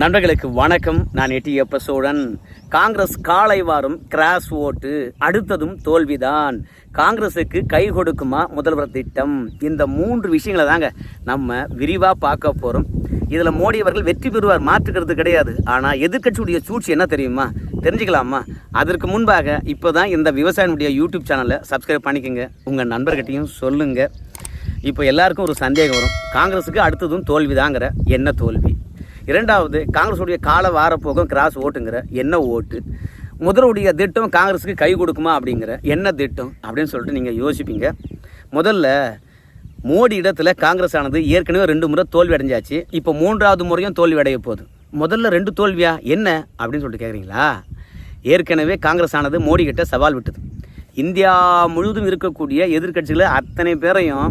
நண்பர்களுக்கு வணக்கம். நான் எட்டியப்ப சோழன் காங்கிரஸ் காலை வாரம் கிராஸ் ஓட்டு. அடுத்ததும் தோல்விதான். காங்கிரஸுக்கு கை கொடுக்குமா முதல்வர் திட்டம்? இந்த மூன்று விஷயங்களை தாங்க நம்ம விரிவாக பார்க்க போகிறோம் இதில் மோடி அவர்கள் வெற்றி பெறுவார் மாற்றுக்கிறது கிடையாது. ஆனால் எதிர்க்கட்சியுடைய சூழ்ச்சி என்ன தெரியுமா? தெரிஞ்சுக்கலாமா? அதற்கு முன்பாக இப்போ தான் இந்த விவசாயினுடைய யூடியூப் சேனலை சப்ஸ்கிரைப் பண்ணிக்கோங்க. உங்கள் நண்பர்கிட்டையும் சொல்லுங்கள் இப்போ எல்லாருக்கும் ஒரு சந்தேகம் வரும். காங்கிரஸுக்கு அடுத்ததும் தோல்விதாங்கிற என்ன தோல்வி? இரண்டாவது காங்கிரஸுடைய கால வாரப்போகம் கிராஸ் ஓட்டுங்கிற என்ன ஓட்டு? முதலுடைய திட்டம் காங்கிரஸுக்கு கை கொடுக்குமா அப்படிங்கிற என்ன திட்டம் அப்படின்னு சொல்லிட்டு நீங்கள் யோசிப்பீங்க. முதல்ல மோடி இடத்துல காங்கிரஸ் ஆனது ஏற்கனவே ரெண்டு முறை தோல்வி அடைஞ்சாச்சு. இப்போ மூன்றாவது முறையும் தோல்வி அடைய போகுது. முதல்ல ரெண்டு தோல்வியா? என்ன? அப்படின்னு சொல்லிட்டு கேட்குறீங்களா ஏற்கனவே காங்கிரஸ் ஆனது மோடி கிட்ட சவால் விட்டது. இந்தியா முழுவதும் இருக்கக்கூடிய எதிர்க்கட்சிகளை அத்தனை பேரையும்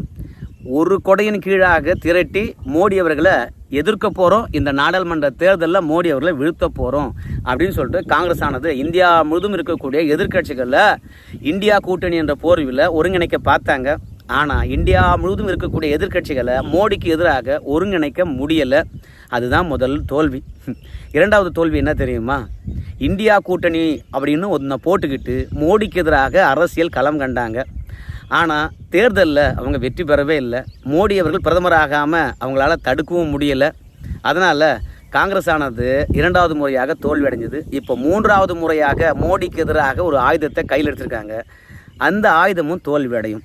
ஒரு கொடையின் கீழாக திரட்டி மோடி அவர்களை எதிர்க்க போகிறோம் இந்த நாடாளுமன்ற தேர்தலில் மோடி அவர்களை வீழ்த்த போகிறோம் அப்படின்னு சொல்லிட்டு காங்கிரஸ் ஆனது இந்தியா முழுதும் இருக்கக்கூடிய எதிர்க்கட்சிகளில் இந்தியா கூட்டணி என்ற போர்வில் ஒருங்கிணைக்க பார்த்தாங்க. ஆனால் இந்தியா முழுதும் இருக்கக்கூடிய எதிர்க்கட்சிகளை மோடிக்கு எதிராக ஒருங்கிணைக்க முடியலை. அதுதான் முதல் தோல்வி. இரண்டாவது தோல்வி என்ன தெரியுமா? இந்தியா கூட்டணி அப்படின்னு ஒன்றை போட்டுக்கிட்டு மோடிக்கு எதிராக அரசியல் களம் கண்டாங்க. ஆனால் தேர்தலில் அவங்க வெற்றி பெறவே இல்லை. மோடி அவர்கள் பிரதமர் ஆகாமல் அவங்களால தடுக்கவும் முடியலை. அதனால் காங்கிரஸ் ஆனது இரண்டாவது முறையாக தோல்வி அடைஞ்சது இப்போ மூன்றாவது முறையாக மோடிக்கு எதிராக ஒரு ஆயுதத்தை கையில் எடுத்திருக்காங்க. அந்த ஆயுதமும் தோல்வி அடையும்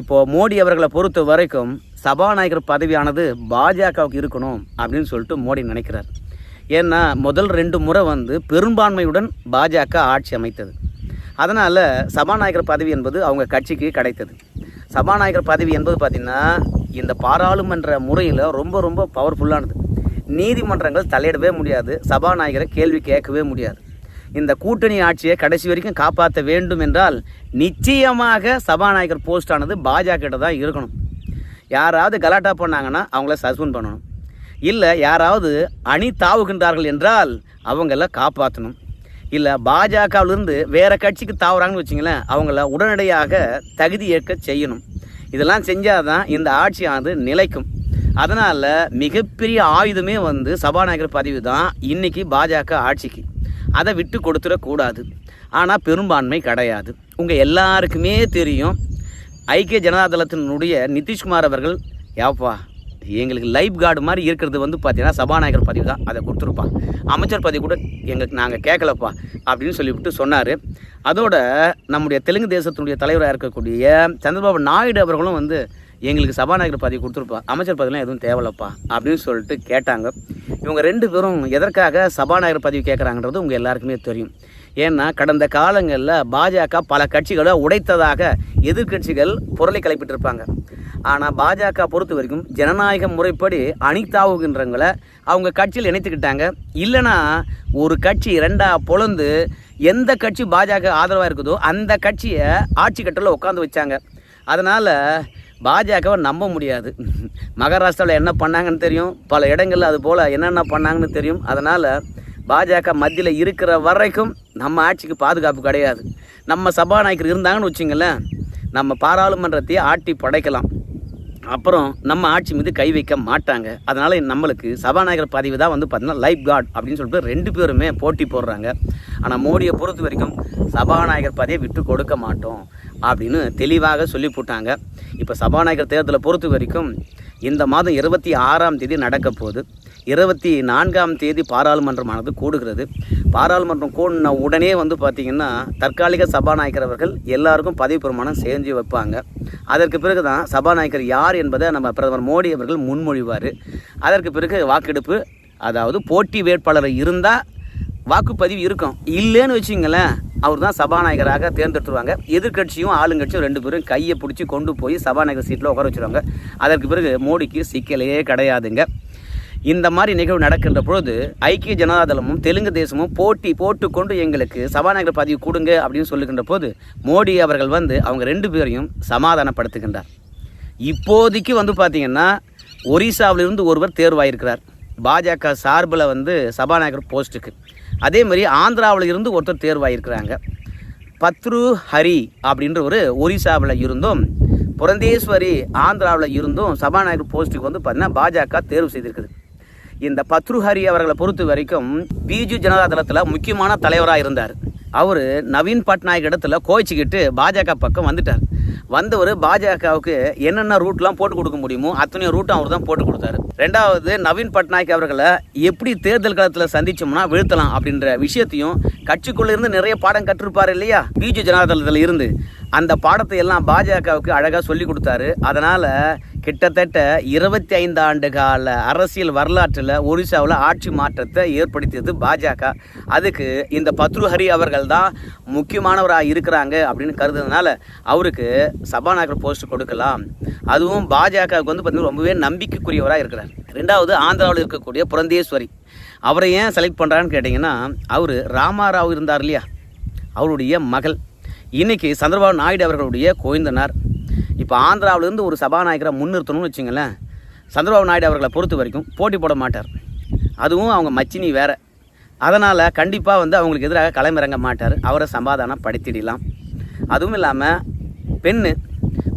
இப்போது மோடி அவர்களை பொறுத்த வரைக்கும் சபாநாயகர் பதவியானது பாஜகவுக்கு இருக்கணும் அப்படின்னு சொல்லிட்டு மோடி நினைக்கிறார். ஏன்னா முதல் ரெண்டு முறை வந்து பெரும்பான்மையுடன் பாஜக ஆட்சி அமைத்தது. அதனால் சபாநாயகர் பதவி என்பது அவங்க கட்சிக்கு கிடைத்தது. சபாநாயகர் பதவி என்பது பார்த்திங்கன்னா இந்த பாராளுமன்ற முறையில் ரொம்ப ரொம்ப பவர்ஃபுல்லானது நீதிமன்றங்கள் தலையிடவே முடியாது சபாநாயகரை கேள்வி கேட்கவே முடியாது. இந்த கூட்டணி ஆட்சியை கடைசி வரைக்கும் காப்பாற்ற வேண்டும் என்றால் நிச்சயமாக சபாநாயகர் போஸ்டானது பாஜக கிட்ட தான் இருக்கணும். யாராவது கலாட்டா பண்ணாங்கன்னா அவங்கள சஸ்பெண்ட் பண்ணணும். இல்லை யாராவது அணி தாவுகின்றார்கள் என்றால் அவங்கள காப்பாற்றணும் இல்லை பாஜகவிலிருந்து வேறு கட்சிக்கு தாவுறாங்கன்னு வச்சிங்களேன் அவங்கள உடனடியாக தகுதி ஏற்க செய்யணும். இதெல்லாம் செஞ்சால் தான் இந்த ஆட்சியானது நிலைக்கும். அதனால் மிகப்பெரிய ஆயுதமே வந்து சபாநாயகர் பதவி தான் இன்றைக்கி பாஜக ஆட்சிக்கு. அதை விட்டு கொடுத்துடக்கூடாது. ஆனால் பெரும்பான்மை கிடையாது. உங்கள் எல்லாருக்குமே தெரியும் ஐக்கிய ஜனதா தளத்தினுடைய நிதிஷ்குமார் அவர்கள் யாப்பா எங்களுக்கு லைஃப் கார்டு மாதிரி இருக்கிறது வந்து பார்த்தீங்கன்னா சபாநாயகர் பதவி தான். அதை கொடுத்துருப்பான் அமைச்சர் பதவி கூட எங்களுக்கு நாங்கள் கேட்கலப்பா அப்படின்னு சொல்லிவிட்டு சொன்னார். அதோட நம்முடைய தெலுங்கு தேசத்தினுடைய தலைவராக இருக்கக்கூடிய சந்திரபாபு நாயுடு அவர்களும் வந்து எங்களுக்கு சபாநாயகர் பதவி கொடுத்துருப்பா. அமைச்சர் பதவிலாம் எதுவும் தேவையில்லப்பா அப்படின்னு சொல்லிட்டு கேட்டாங்க. இவங்க ரெண்டு பேரும் எதற்காக சபாநாயகர் பதவி கேட்குறாங்கன்றது உங்கள் எல்லாருக்குமே தெரியும். ஏன்னா கடந்த காலங்களில் பாஜக பல கட்சிகளை உடைத்ததாக எதிர்க்கட்சிகள் பொருளை கிளப்பிட்டிருப்பாங்க ஆனால் பாஜக பொறுத்த வரைக்கும் ஜனநாயக முறைப்படி அணித்தாவுகின்றவங்களை அவங்க கட்சியில் இணைத்துக்கிட்டாங்க. இல்லைனா ஒரு கட்சி ரெண்டாக பொழந்து எந்த கட்சி பாஜக ஆதரவாக இருக்குதோ அந்த கட்சியை ஆட்சி கட்டலில் உட்காந்து வச்சாங்க. அதனால் பாஜகவை நம்ப முடியாது. மகாராஷ்டிராவில் என்ன பண்ணாங்கன்னு தெரியும். பல இடங்களில் அது போல் என்னென்ன பண்ணாங்கன்னு தெரியும். அதனால் பாஜக மத்தியில் இருக்கிற வரைக்கும் நம்ம ஆட்சிக்கு பாதுகாப்பு கிடையாது. நம்ம சபாநாயகர் இருந்தாங்கன்னு வச்சுங்களேன் நம்ம பாராளுமன்றத்தையே ஆட்டி படைக்கலாம். அப்புறம் நம்ம ஆட்சி மீது கை வைக்க மாட்டாங்க. அதனால் நம்மளுக்கு சபாநாயகர் பதவி தான் வந்து பார்த்தீங்கன்னா லைஃப் கார்டு அப்படின்னு சொல்லிட்டு ரெண்டு பேருமே போட்டி போடுறாங்க. ஆனால் மோடியை பொறுத்த வரைக்கும் சபாநாயகர் பதவியை விட்டு கொடுக்க மாட்டோம் அப்படின்னு தெளிவாக சொல்லி போட்டாங்க. இப்போ சபாநாயகர் தேர்தலை பொறுத்த வரைக்கும் இந்த மாதம் இருபத்தி ஆறாம் தேதி நடக்க போகுது. இருபத்தி நான்காம் தேதி பாராளுமன்றமானது கூடுகிறது. பாராளுமன்றம் கூடின உடனே வந்து பார்த்திங்கன்னா தற்காலிக சபாநாயகர் அவர்கள் எல்லாருக்கும் பதவி பிரமாணம் செஞ்சு வைப்பாங்க. அதற்கு பிறகு தான் சபாநாயகர் யார் என்பதை நம்ம பிரதமர் மோடி அவர்கள் முன்மொழிவார். அதற்கு பிறகு வாக்கெடுப்பு அதாவது போட்டி வேட்பாளர் இருந்தால் வாக்குப்பதிவு இருக்கும். இல்லைன்னு வச்சிங்களேன் அவர் தான் சபாநாயகராக தேர்ந்தெடுத்துருவாங்க. எதிர்க்கட்சியும் ஆளுங்கட்சியும் ரெண்டு பேரும் கையை பிடிச்சி கொண்டு போய் சபாநாயகர் சீட்டில் உட்கார வச்சுருவாங்க. அதற்கு பிறகு மோடிக்கு சிக்கலையே கிடையாதுங்க. இந்த மாதிரி நிகழ்வு நடக்கின்ற பொழுது ஐக்கிய ஜனதாதளமும் தெலுங்கு தேசமும் போட்டி போட்டுக்கொண்டு எங்களுக்கு சபாநாயகர் பதவி கொடுங்க அப்படின்னு சொல்லுகின்ற போது மோடி அவர்கள் வந்து அவங்க ரெண்டு பேரையும் சமாதானப்படுத்துகின்றார். இப்போதைக்கு வந்து பார்த்திங்கன்னா ஒரிசாவிலிருந்து ஒருவர் தேர்வாயிருக்கிறார். பாஜக சார்பில் வந்து சபாநாயகர் போஸ்ட்டுக்கு. அதே மாதிரி ஆந்திராவில் இருந்து ஒருத்தர் தேர்வாயிருக்கிறாங்க. பத்ரு ஹரி அப்படின்ற ஒரு ஒரிசாவில் இருந்தும் புரந்தேஸ்வரி ஆந்திராவில் இருந்தும் சபாநாயகர் போஸ்ட்டுக்கு வந்து பார்த்தீங்கன்னா பாஜக தேர்வு செய்திருக்குது. இந்த பத்ருஹரி அவர்களை பொறுத்த வரைக்கும் பிஜு ஜனதா தளத்தில் முக்கியமான தலைவராக இருந்தார். அவர் நவீன் பட்நாயக் இடத்துல கோச்சிக்கிட்டு பாஜக பக்கம் வந்துட்டார். வந்தவர் பாஜகவுக்கு என்னென்ன ரூட்லாம் போட்டு கொடுக்க முடியுமோ அத்தனை ரூட்டும் அவர் தான் போட்டு கொடுத்தாரு. ரெண்டாவது நவீன் பட்நாயக் அவர்களை எப்படி தேர்தல் களத்தில் சந்திச்சோம்னா வீழ்த்தலாம் அப்படின்ற விஷயத்தையும் கட்சிக்குள்ள இருந்து நிறைய பாடம் கற்றிருப்பார் இல்லையா? பிஜு ஜனதா தளத்தில் இருந்து. அந்த பாடத்தை எல்லாம் பாஜகவுக்கு அழகாக சொல்லி கொடுத்தாரு. அதனால் கிட்டத்தட்ட இருபத்தி ஐந்து ஆண்டு கால அரசியல் வரலாற்றில் ஒரிசாவில் ஆட்சி மாற்றத்தை ஏற்படுத்தியது பாஜக. அதுக்கு இந்த பத்ருஹரி அவர்கள் தான் முக்கியமானவராக இருக்கிறாங்க அப்படின்னு கருதுனால அவருக்கு சபாநாயகர் போஸ்ட் கொடுக்கலாம். அதுவும் பாஜகவுக்கு வந்து பார்த்தீங்கன்னா ரொம்பவே நம்பிக்கைக்குரியவராக இருக்கிறார். ரெண்டாவது ஆந்திராவில் இருக்கக்கூடிய புரந்தேஸ்வரி. அவரை ஏன் செலக்ட் பண்ணுறான்னு கேட்டிங்கன்னா அவர் ராமாராவ் இருந்தார் இல்லையா? அவருடைய மகள். இன்றைக்கி சந்திரபாபு நாயுடு அவர்களுடைய கோயந்தனார் இப்போ ஆந்திராவிலேருந்து ஒரு சபாநாயகரை முன்னிறுத்தணும்னு வச்சுங்களேன் சந்திரபாபு நாயுடு அவர்களை பொறுத்த வரைக்கும் போட்டி போட மாட்டார். அதுவும் அவங்க மச்சினி வேற. அதனால் கண்டிப்பாக வந்து அவங்களுக்கு எதிராக களமிறங்க மாட்டார். அவரை சமாதானப்படுத்திடலாம். அதுவும் இல்லாமல் பெண்ணு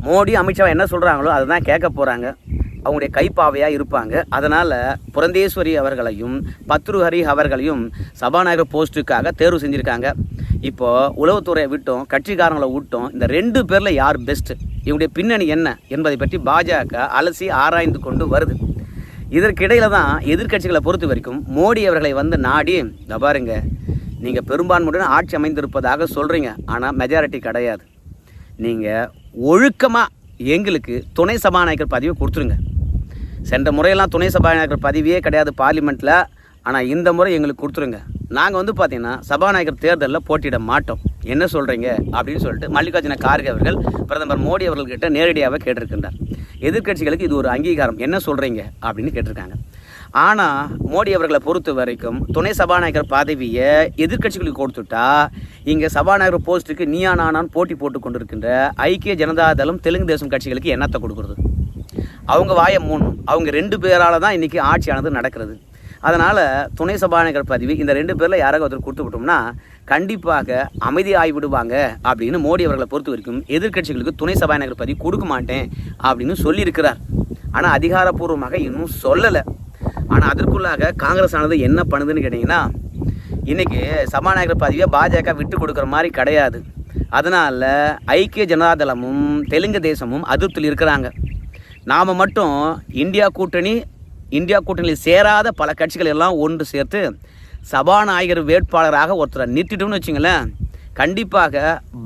மோடி அமித்ஷா என்ன சொல்கிறாங்களோ அதை தான் கேட்க போகிறாங்க அவங்களுடைய கைப்பாவையாக இருப்பாங்க. அதனால் புரந்தேஸ்வரி அவர்களையும் பத்ருஹரி அவர்களையும் சபாநாயகர் போஸ்ட்டுக்காக தேர்வு செஞ்சுருக்காங்க. இப்போது உளவுத்துறையை விட்டோம் கட்சிக்காரங்களை விட்டோம். இந்த ரெண்டு பேரில் யார் பெஸ்ட்டு இவங்களுடைய பின்னணி என்ன என்பதை பற்றி பாஜக அலசி ஆராய்ந்து கொண்டு வருது. இதற்கிடையில் தான் எதிர்க்கட்சிகளை பொறுத்த வரைக்கும் மோடி அவர்களை வந்து நாடி "இதோ பாருங்க நீங்கள் பெரும்பான்மையுடன் ஆட்சி அமைந்திருப்பதாக சொல்கிறீங்க ஆனால் மெஜாரிட்டி கிடையாது. நீங்கள் ஒழுக்கமாக எங்களுக்கு துணை சபாநாயகர் பதவியை கொடுத்துருங்க. சென்ற முறையெல்லாம் துணை சபாநாயகர் பதவியே கிடையாது பார்லிமெண்ட்டில் ஆனால் இந்த முறை எங்களுக்கு கொடுத்துருங்க. நாங்கள் வந்து பார்த்தீங்கன்னா சபாநாயகர் தேர்தலில் போட்டியிட மாட்டோம். என்ன சொல்கிறீங்க அப்படின்னு சொல்லிட்டு மல்லிகார்ஜுன கார்கே அவர்கள் பிரதமர் மோடி அவர்கள்கிட்ட நேரடியாக கேட்டிருக்கின்றார். எதிர்க்கட்சிகளுக்கு இது ஒரு அங்கீகாரம். என்ன சொல்கிறீங்க அப்படின்னு கேட்டிருக்காங்க. ஆனால் மோடி அவர்களை பொறுத்த வரைக்கும் துணை சபாநாயகர் பதவியை எதிர்க்கட்சிகளுக்கு கொடுத்துட்டா இங்கே சபாநாயகர் போஸ்ட்டுக்கு நீயா நானான்னு போட்டி போட்டு கொண்டிருக்கின்ற ஐக்கிய ஜனதாதளம் தெலுங்கு தேசம் கட்சிகளுக்கு என்னத்தை கொடுக்குறது? அவங்க வாயை மூணும் அவங்க ரெண்டு பேரால் தான் இன்றைக்கி ஆட்சியானது நடக்கிறது. அதனால் துணை சபாநாயகர் பதவி இந்த ரெண்டு பேரில் யாராவது ஒருத்தர் கொடுத்து விட்டோம்னா கண்டிப்பாக அமைதி ஆகிவிடுவாங்க அப்படின்னு மோடி அவர்களை பொறுத்த வரைக்கும் எதிர்க்கட்சிகளுக்கு துணை சபாநாயகர் பதவி கொடுக்க மாட்டேன் அப்படின்னு சொல்லியிருக்கிறார். ஆனால் அதிகாரப்பூர்வமாக இன்னும் சொல்லலை. ஆனால் அதற்குள்ளாக காங்கிரஸ் ஆனது என்ன பண்ணுதுன்னு கேட்டிங்கன்னா இன்றைக்கி சபாநாயகர் பதவியை பாஜக விட்டு கொடுக்குற மாதிரி கிடையாது. அதனால் ஐக்கிய ஜனதாதளமும் தெலுங்கு தேசமும் அதிருப்தியில் இருக்கிறாங்க. நாம் மட்டும் இந்தியா கூட்டணி இந்தியா கூட்டணியில் சேராத பல கட்சிகள் எல்லாம் ஒன்று சேர்த்து சபாநாயகர் வேட்பாளராக ஒருத்தரை நிறுத்திட்டோம்னு வச்சுங்களேன். கண்டிப்பாக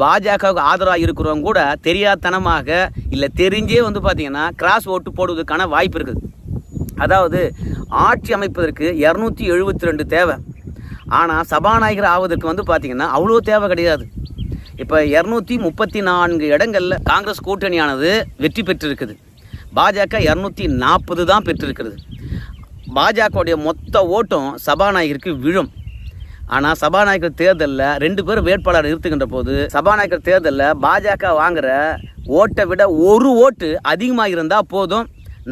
பாஜகவுக்கு ஆதரவாக இருக்கிறவங்க கூட தெரியாதனமாக இல்லை தெரிஞ்சே வந்து பார்த்திங்கன்னா கிராஸ் ஓட்டு போடுவதற்கான வாய்ப்பு இருக்குது. அதாவது ஆட்சி அமைப்பதற்கு இரநூத்தி எழுபத்தி ரெண்டு தேவை. ஆனால் சபாநாயகர் ஆவதற்கு வந்து பார்த்திங்கன்னா அவ்வளோ தேவை கிடையாது. இப்போ இரநூத்தி முப்பத்தி நான்கு இடங்களில் காங்கிரஸ் கூட்டணியானது வெற்றி பெற்றிருக்குது. பாஜக இரநூத்தி நாற்பது தான் பெற்றிருக்கிறது. பாஜகவுடைய மொத்த ஓட்டும் சபாநாயகருக்கு விழும். ஆனால் சபாநாயகர் தேர்தலில் ரெண்டு பேரும் வேட்பாளர் நிறுத்துகின்ற போது சபாநாயகர் தேர்தலில் பாஜக வாங்குகிற ஓட்டை விட ஒரு ஓட்டு அதிகமாக இருந்தால் போதும்.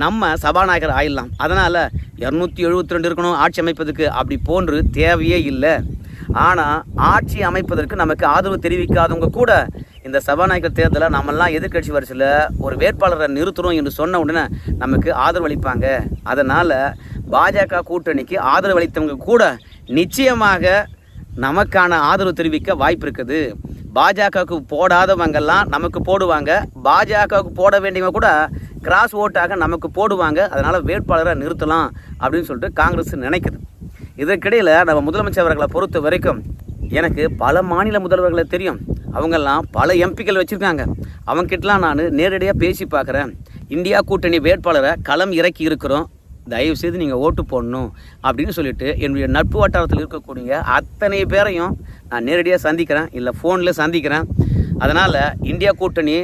நம்ம சபாநாயகர் ஆயிடலாம். அதனால் இரநூத்தி எழுபத்தி ரெண்டு இருக்கணும் ஆட்சி அமைப்பதற்கு. அப்படி போன்று தேவையே இல்லை. ஆனால் ஆட்சி அமைப்பதற்கு நமக்கு ஆதரவு தெரிவிக்காதவங்க கூட இந்த சபாநாயகர் தேர்தலில் நம்மெல்லாம் எதிர்க்கட்சி வரிசையில் ஒரு வேட்பாளரை நிறுத்துறோம் என்று சொன்ன உடனே நமக்கு ஆதரவு அளிப்பாங்க. அதனால் பாஜக கூட்டணிக்கு ஆதரவு அளித்தவங்க கூட நிச்சயமாக நமக்கான ஆதரவு தெரிவிக்க வாய்ப்பு இருக்குது. பாஜகவுக்கு போடாதவங்கெல்லாம் நமக்கு போடுவாங்க. பாஜகவுக்கு போட வேண்டியவங்க கூட கிராஸ் ஓட்டாக நமக்கு போடுவாங்க. அதனால் வேட்பாளரை நிறுத்தலாம் அப்படின்னு சொல்லிட்டு காங்கிரஸ் நினைக்குது. இதற்கிடையில் நம்ம முதலமைச்சர் அவர்களை பொறுத்த வரைக்கும் எனக்கு பல மாநில முதல்வர்களை தெரியும். அவங்கெல்லாம் பல எம்பிக்கள் வச்சுருக்காங்க. அவங்ககிட்டலாம் நான் நேரடியாக பேசி பார்க்குறேன். இந்தியா கூட்டணி வேட்பாளரை களம் இறக்கி இருக்கிறோம். தயவு செய்து நீங்கள் ஓட்டு போடணும் அப்படின்னு சொல்லிட்டு என்னுடைய நட்பு வட்டாரத்தில் இருக்கக்கூடிய அத்தனை பேரையும் நான் நேரடியாக சந்திக்கிறேன். இல்லை ஃபோனில் சந்திக்கிறேன். அதனால் இந்தியா கூட்டணி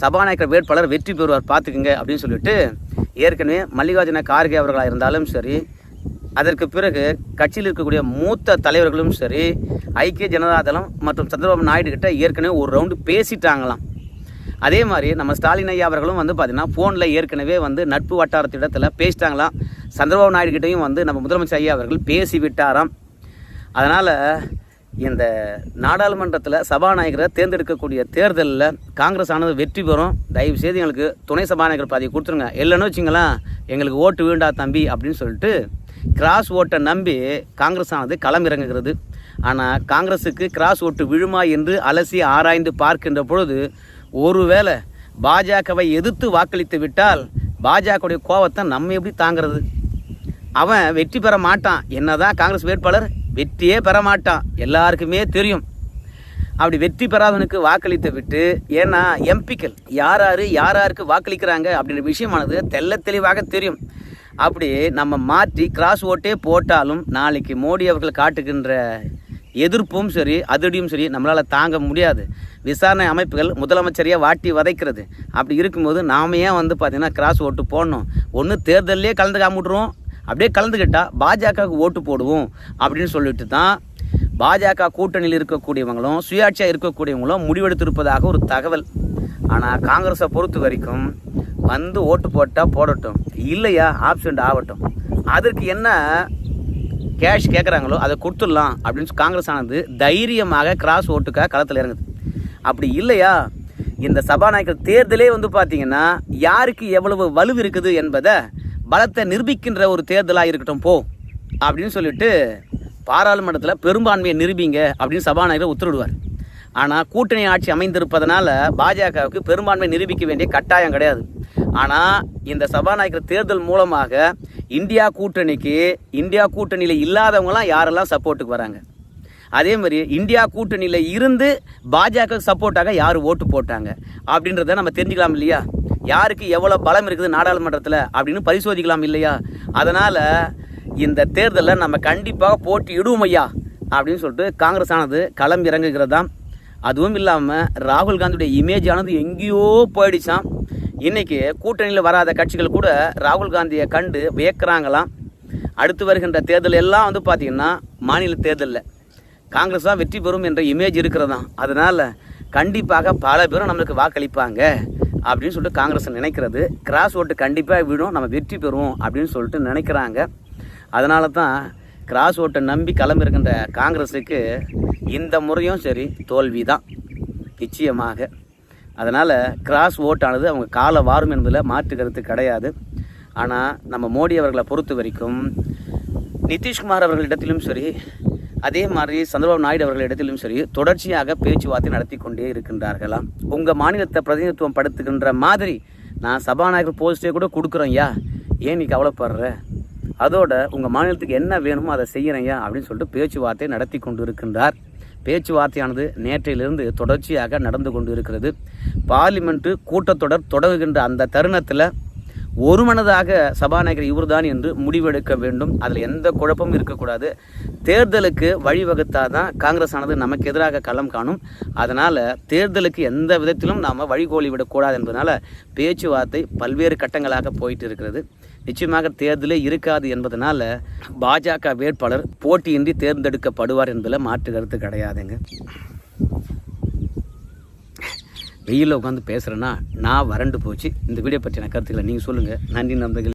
சபாநாயகர் வேட்பாளர் வெற்றி பெறுவார் பார்த்துக்குங்க அப்படின்னு சொல்லிட்டு ஏற்கனவே மல்லிகார்ஜுன கார்கே அவர்களாக இருந்தாலும் சரி அதற்கு பிறகு கட்சியில் இருக்கக்கூடிய மூத்த தலைவர்களும் சரி ஐக்கிய ஜனதாதளம் மற்றும் சந்திரபாபு நாயுடு கிட்ட ஏற்கனவே ஒரு ரவுண்டு பேசிட்டாங்களாம். அதே மாதிரி நம்ம ஸ்டாலின் ஐயா அவர்களும் வந்து பார்த்தீங்கன்னா ஃபோனில் ஏற்கனவே வந்து நட்பு வட்டாரத்திடத்தில் பேசிட்டாங்களாம் சந்திரபாபு நாயுடு கிட்டையும் வந்து நம்ம முதலமைச்சர் ஐயா அவர்கள் பேசி விட்டாராம் அதனால் இந்த நாடாளுமன்றத்தில் சபாநாயகரை தேர்ந்தெடுக்கக்கூடிய தேர்தலில் காங்கிரஸ் ஆனது வெற்றி பெறும். தயவு செய்து எங்களுக்கு துணை சபாநாயகர் பதவி கொடுத்துருங்க. இல்லைன்னு வச்சுங்களேன் எங்களுக்கு ஓட்டு வேண்டா தம்பி அப்படின்னு சொல்லிட்டு கிராஸ் ஓட்டை நம்பி காங்கிரஸ் ஆனது களமிறங்குகிறது ஆனால் காங்கிரஸுக்கு கிராஸ் ஓட்டு விழுமா என்று அலசி ஆராய்ந்து பார்க்கின்ற பொழுது ஒருவேளை பாஜகவை எதிர்த்து வாக்களித்து விட்டால் பாஜகவுடைய கோவத்தை நம்ம எப்படி தாங்கிறது? அவன் வெற்றி பெற மாட்டான். என்னதான் காங்கிரஸ் வேட்பாளர் வெற்றியே பெற மாட்டான். எல்லாருக்குமே தெரியும். அப்படி வெற்றி பெறாதவனுக்கு வாக்களித்து விட்டு ஏன்னா எம்பிக்கள் யார் யார் யார் யாருக்கு வாக்களிக்கிறாங்க அப்படின்ற விஷயமானது தெள்ள தெளிவாக தெரியும். அப்படி நம்ம மாற்றி கிராஸ் ஓட்டே போட்டாலும் நாளைக்கு மோடி அவர்கள் காட்டுகின்ற எதிர்ப்பும் சரி அதிர்டியும் சரி நம்மளால் தாங்க முடியாது. விசாரணை அமைப்புகள் முதலமைச்சரையே வாட்டி வதைக்கிறது. அப்படி இருக்கும்போது நாம ஏன் வந்து பார்த்தீங்கன்னா கிராஸ் ஓட்டு போடணும்? ஒன்று தேர்தல்லே கலந்துக்காம காமிட்டுருவோம். அப்படியே கலந்துக்கிட்டால் பாஜகவுக்கு ஓட்டு போடுவோம். அப்படின்னு சொல்லிட்டு தான் பாஜக கூட்டணியில் இருக்கக்கூடியவங்களும் சுயாட்சியாக இருக்கக்கூடியவங்களும் முடிவெடுத்திருப்பதாக ஒரு தகவல். ஆனால் காங்கிரஸை பொறுத்த வரைக்கும் வந்து ஓட்டு போட்டால் போடட்டும். இல்லையா? ஆப்சண்ட் ஆகட்டும். அதற்கு என்ன கேஷ் கேட்குறாங்களோ அதை கொடுத்துடலாம் அப்படின்னு சொல்லி காங்கிரஸ் ஆனது தைரியமாக கிராஸ் ஓட்டுக்காக களத்தில் இறங்குது. அப்படி இல்லையா? இந்த சபாநாயகர் தேர்தலே வந்து பார்த்தீங்கன்னா யாருக்கு எவ்வளவு வலு இருக்குது என்பதை பலத்தை நிரூபிக்கின்ற ஒரு தேர்தலாக இருக்கட்டும் போ அப்படின்னு சொல்லிட்டு பாராளுமன்றத்தில் பெரும்பான்மையை நிரூபிங்க அப்படின்னு சபாநாயகர் உத்தரவிடுவார். ஆனால் கூட்டணி ஆட்சி அமைந்திருப்பதனால பாஜகவுக்கு பெரும்பான்மை நிரூபிக்க வேண்டிய கட்டாயம் கிடையாது. ஆனால் இந்த சபாநாயகர் தேர்தல் மூலமாக இந்தியா கூட்டணிக்கு இந்தியா கூட்டணியில் இல்லாதவங்களாம் யாரெல்லாம் சப்போர்ட்டுக்கு வராங்க? அதே மாதிரி இந்தியா கூட்டணியில் இருந்து பாஜக சப்போர்ட்டாக யார் ஓட்டு போட்டாங்க? அப்படின்றத நம்ம தெரிஞ்சுக்கலாம் இல்லையா? யாருக்கு எவ்வளோ பலம் இருக்குது நாடாளுமன்றத்தில் அப்படின்னு பரிசோதிக்கலாம் இல்லையா? அதனால் இந்த தேர்தலில் நம்ம கண்டிப்பாக போட்டி இடுவோம் ஐயா அப்படின்னு சொல்லிட்டு காங்கிரஸ் ஆனது களம் இறங்குகிறதாம். அதுவும் இல்லாமல் ராகுல் காந்தியுடைய இமேஜ் ஆனது எங்கேயோ போயிடுச்சாம். இன்னைக்கு கூட்டணியில் வராத கட்சிகள் கூட ராகுல் காந்தியை கண்டு வியக்கிறாங்களாம். அடுத்து வருகின்ற தேர்தல் எல்லாம் வந்து பார்த்திங்கன்னா மாநில தேர்தலில். காங்கிரஸ் தான் வெற்றி பெறும் என்ற இமேஜ் இருக்கிறதாம். அதனால் கண்டிப்பாக பல பேரும் நம்மளுக்கு வாக்களிப்பாங்க அப்படின்னு சொல்லிட்டு காங்கிரஸ் நினைக்கிறது. கிராஸ் ஓட்டு கண்டிப்பாக விடும் நம்ம வெற்றி பெறுவோம் அப்படின்னு சொல்லிட்டு நினைக்கிறாங்க. அதனால தான் கிராஸ் ஓட்டை நம்பி கிளம்பிருக்கின்ற காங்கிரஸுக்கு இந்த முறையும் சரி தோல்வி தான் நிச்சயமாக. அதனால் கிராஸ் ஓட்டானது அவங்க காலை வாரும் என்பதில் மாற்று கருத்து கிடையாது. ஆனால் நம்ம மோடி அவர்களை பொறுத்த வரைக்கும் நிதிஷ்குமார் அவர்களிடத்திலும் சரி அதே மாதிரி சந்திரபாபு நாயுடு அவர்களிடத்திலும் சரி தொடர்ச்சியாக பேச்சுவார்த்தை நடத்தி கொண்டே இருக்கின்றார்களாம். உங்கள் மாநிலத்தை பிரதிநிதித்துவம் படுத்துகின்ற மாதிரி நான் சபாநாயகர் போஸ்ட்டே கூட கொடுக்குறேன் ஐயா. ஏன் நீ கவலைப்படுற? அதோட உங்கள் மாநிலத்துக்கு என்ன வேணுமோ அதை செய்கிறேன்யா அப்படின்னு சொல்லிட்டு பேச்சுவார்த்தை நடத்தி கொண்டு இருக்கின்றார் பேச்சுவார்த்தையானது நேற்றையிலிருந்து தொடர்ச்சியாக நடந்து கொண்டு இருக்கிறது பார்லிமெண்ட்டு கூட்டத்தொடர் தொடங்குகின்ற அந்த தருணத்தில் ஒரு மனதாக சபாநாயகர் இவர்தான் என்று முடிவெடுக்க வேண்டும். அதில் எந்த குழப்பமும் இருக்கக்கூடாது. தேர்தலுக்கு வழிவகுத்தாதான் காங்கிரஸ் ஆனது நமக்கு எதிராக களம் காணும். அதனால் தேர்தலுக்கு எந்த விதத்திலும் நாம் வழிகோலி விடக்கூடாது என்பதனால் பேச்சுவார்த்தை பல்வேறு கட்டங்களாக போயிட்டு இருக்கிறது. நிச்சயமாக தேர்தலே இருக்காது என்பதனால பாஜக வேட்பாளர் போட்டியின்றி தேர்ந்தெடுக்கப்படுவார் என்பதில் மாற்று கருத்து கிடையாதுங்க. வெயிலில் உட்காந்து பேசுகிறேன்னா நான் வறண்டு போச்சு. இந்த வீடியோ பற்றின கருத்துக்களை நீங்கள் சொல்லுங்கள் நன்றி நண்பர்கள்.